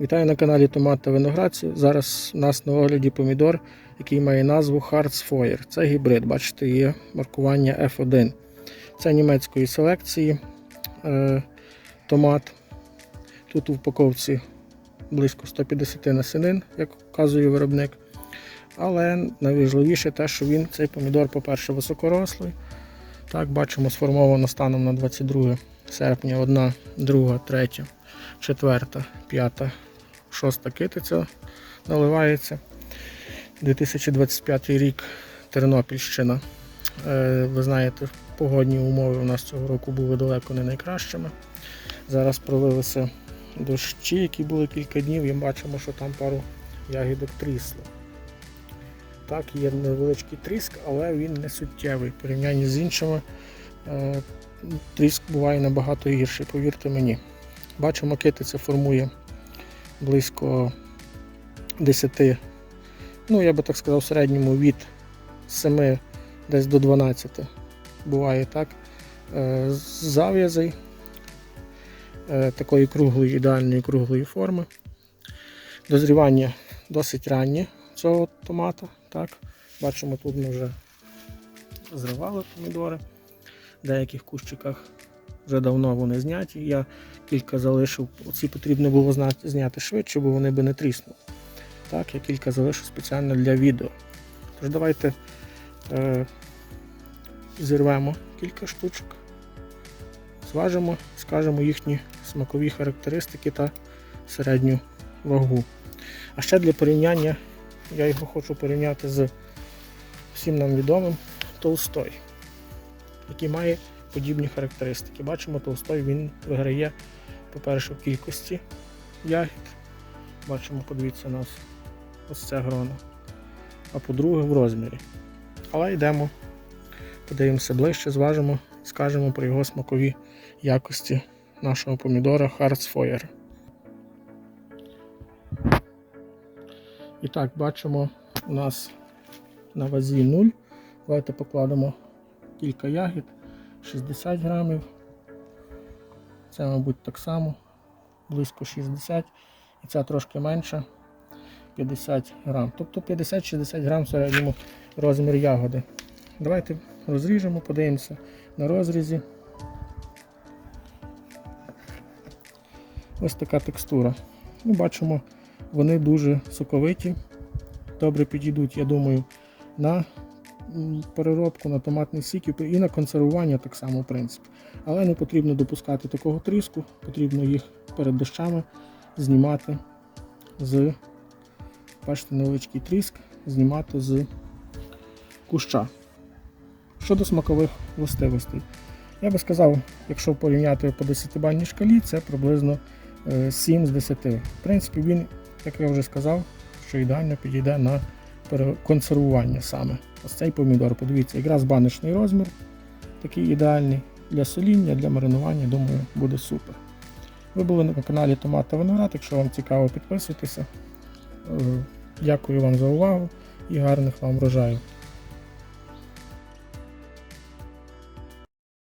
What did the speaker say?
Вітаю на каналі Томат та Виноградці. Зараз у нас на огляді помідор, який має назву Hartsfeuer. Це гібрид, бачите, є маркування F1. Це німецької селекції е, томат. Тут у упаковці близько 150 насінин, як вказує виробник. Але найважливіше те, що він цей помідор, по-перше, високорослий. Так, бачимо, сформовано станом на 22 серпня 1, 2, 3, 4, 5, 6 китиця наливається. 2025 рік Тернопільщина. Е, Ви знаєте, погодні умови у нас цього року були далеко не найкращими. Зараз пролилися дощі, які були кілька днів, і бачимо, що там пару ягідок трісло. Так, є невеличкий тріск, але він не суттєвий. В порівнянні з іншими е, тріск буває набагато гірший, повірте мені. Бачимо, китиця формує близько 10, ну я би так сказав, в середньому від 7 десь до 12. Буває так. Е, Зав'язей е, такої круглої, ідеальної круглої форми. Дозрівання досить раннє цього томата. Так. Бачимо, тут ми вже зривали помідори. В деяких кущиках вже давно вони зняті. Я кілька залишив, оці потрібно було зняти швидше, бо вони би не тріснули. Так, я кілька залишив спеціально для відео. Тож давайте е, зірвемо кілька штучок, зважимо, скажемо їхні смакові характеристики та середню вагу. А ще для порівняння я його хочу порівняти з всім нам відомим Толстой, який має подібні характеристики. Бачимо, Толстой він виграє, по-перше, в кількості ягід. Бачимо, подивіться нас ось це гроно. А по-друге, в розмірі. Але йдемо, подивимося ближче, зважимо, скажемо про його смакові якості нашого помідора Hartsfeuer. І так, бачимо, у нас на вазі 0. Давайте покладемо кілька ягід, 60 грамів. Це, мабуть, так само, близько 60 і ця трошки менша 50 грам. Тобто 50-60 грам в середньому розмір ягоди. Давайте розріжемо, подивимося на розрізі. Ось така текстура. Ну, Бачимо, вони дуже соковиті, добре підійдуть, я думаю, на переробку, на томатний сік і на консервування так само, в принципі. Але не потрібно допускати такого тріску, потрібно їх перед дощами знімати з, бачите, невеличкий тріск, знімати з куща. Щодо смакових властивостей, я би сказав, якщо порівняти по 10-бальній шкалі, це приблизно е, 7 з 10. В принципі, він, як я вже сказав, що ідеально підійде на консервування саме. Ось цей помідор, подивіться, якраз баночний розмір, такий ідеальний для соління, для маринування, думаю, буде супер. Ви були на каналі Томат та Виноград. Якщо вам цікаво, підписуйтеся. Е, Дякую вам за увагу і гарних вам врожаїв.